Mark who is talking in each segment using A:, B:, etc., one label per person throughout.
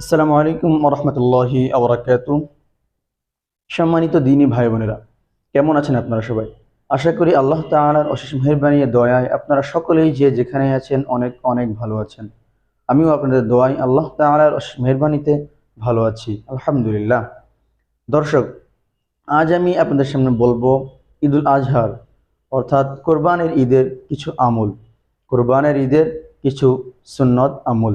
A: আসসালামু আলাইকুম রহমতুল্লাহি আবরাকাত সম্মানিত দিনী ভাই বোনেরা, কেমন আছেন আপনারা সবাই? আশা করি আল্লাহ তাআলার অশেষ মেহরবানি দয়ায় আপনারা সকলেই যে যেখানে আছেন অনেক অনেক ভালো আছেন। আমিও আপনাদের দোয়াই আল্লাহ তাআলার অশেষ মেহরবানিতে ভালো আছি, আলহামদুলিল্লাহ। দর্শক, আজ আমি আপনাদের সামনে বলব ঈদুল আজহার, অর্থাৎ কোরবানের ঈদের কিছু আমল। কোরবানের ঈদের কিছু সুন্নত আমল।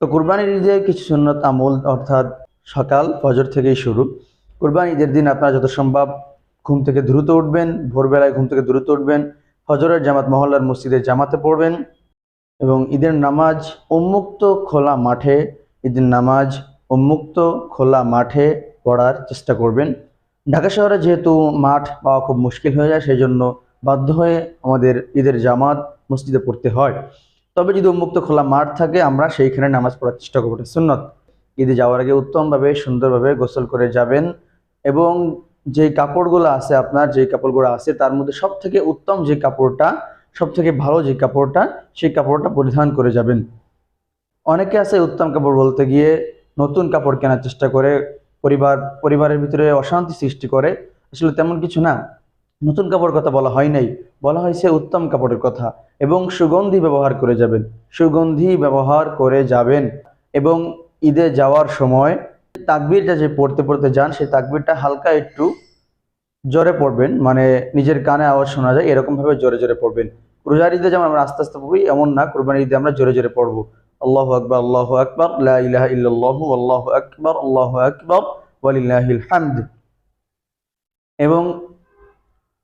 A: তো কুরবানির ঈদে কিছু সুন্নত আমল, অর্থাৎ সকাল, ফজর থেকেই শুরু। কুরবানি ঈদের দিন আপনারা যত সম্ভব ঘুম থেকে দ্রুত উঠবেন, ভোরবেলায় ঘুম থেকে দ্রুত উঠবেন, ফজরের জামাত মহল্লার মসজিদে জামাতে পড়বেন এবং ঈদের নামাজ উন্মুক্ত খোলা মাঠে, ঈদের নামাজ উন্মুক্ত খোলা মাঠে পড়ার চেষ্টা করবেন। ঢাকা শহরে যেহেতু মাঠ পাওয়া খুব মুশকিল হয়ে যায়, সেই জন্য বাধ্য হয়ে আমাদের ঈদের জামাত মসজিদে পড়তে হয়। তবে যদি উন্মুক্ত খোলা মাঠ থাকে, আমরা সেইখানে নামাজ পড়ার চেষ্টা করব। সুন্নত। ঈদে যাওয়ার আগে উত্তমভাবে, সুন্দরভাবে গোসল করে যাবেন এবং যে কাপড়গুলো আছে আপনার, যে কাপড়গুলো আছে তার মধ্যে সব থেকে উত্তম যে কাপড়টা সব থেকে ভালো যে কাপড়টা, সেই কাপড়টা পরিধান করে যাবেন। অনেকে আছে উত্তম কাপড় বলতে গিয়ে নতুন কাপড় কেনার চেষ্টা করে, পরিবার, পরিবারের ভিতরে অশান্তি সৃষ্টি করে। আসলে তেমন কিছু না। নতুন কাপড় কথা বলা হয় নাই। বলা হয়েছে উত্তম কাপড়ের কথা এবং সুগন্ধি ব্যবহার করে যাবেন। সুগন্ধি ব্যবহার করে যাবেন এবং ঈদে যাওয়ার সময় তাকবিরটা যে পড়তে পড়তে যান, সেই তাকবিরটা হালকা একটু জোরে পড়বেন মানে নিজের কানে আওয়াজ শোনা যায় এরকম ভাবে জোরে জোরে পড়বেন। রোজার ঈদে যেমন আমরা আস্তে আস্তে পড়ি, এমন না কোরবানি ঈদে আমরা জোরে জোরে পড়ব। আল্লাহ আকবর আল্লাহ আকবর আল্লাহু আকবর আল্লাহু আকবর, ওয়ালিল্লাহিল হামদ। এবং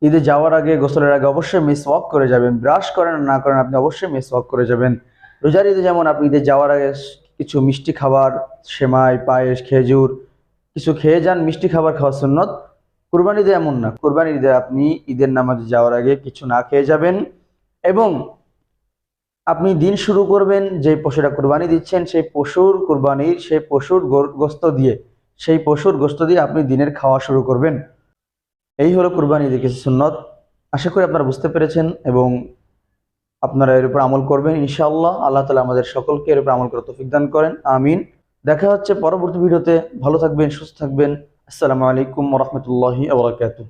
A: ঈদে যাওয়ার আগে, গোসলের আগে অবশ্যই মিস ওয়াক করে যাবেন। ব্রাশ করেন না করেন, আপনি অবশ্যই মিস ওয়াক করে যাবেন। রোজার ঈদে যেমন আপনি ঈদে যাওয়ার আগে কিছু মিষ্টি খাবার, সেমাই, পায়েস, খেজুর, কিছু খেয়ে যান, মিষ্টি খাবার খাওয়া সুন্নত। কুরবানি ঈদে এমন না। কুরবানি ঈদে আপনি ঈদের নামাজে যাওয়ার আগে কিছু না খেয়ে যাবেন এবং আপনি দিন শুরু করবেন যে পশুটা কুরবানি দিচ্ছেন, সেই পশুর কুরবানির, সেই পশুর গোস্ত দিয়ে, সেই পশুর গোস্ত দিয়ে আপনি দিনের খাওয়া শুরু করবেন। এই হলো কুরবানি ঈদের কিছু সুন্নত। আশা করি আপনারা বুঝতে পেরেছেন এবং আপনারা এর উপর আমল করবেন ইনশাআল্লাহ। আল্লাহ তালা আমাদের সকলকে এর উপর আমল করে তৌফিক দান করেন। আমিন। দেখা হচ্ছে পরবর্তী ভিডিওতে। ভালো থাকবেন, সুস্থ থাকবেন। আসসালামু আলাইকুম রহমতুল্লাহি আবরাকাতুহ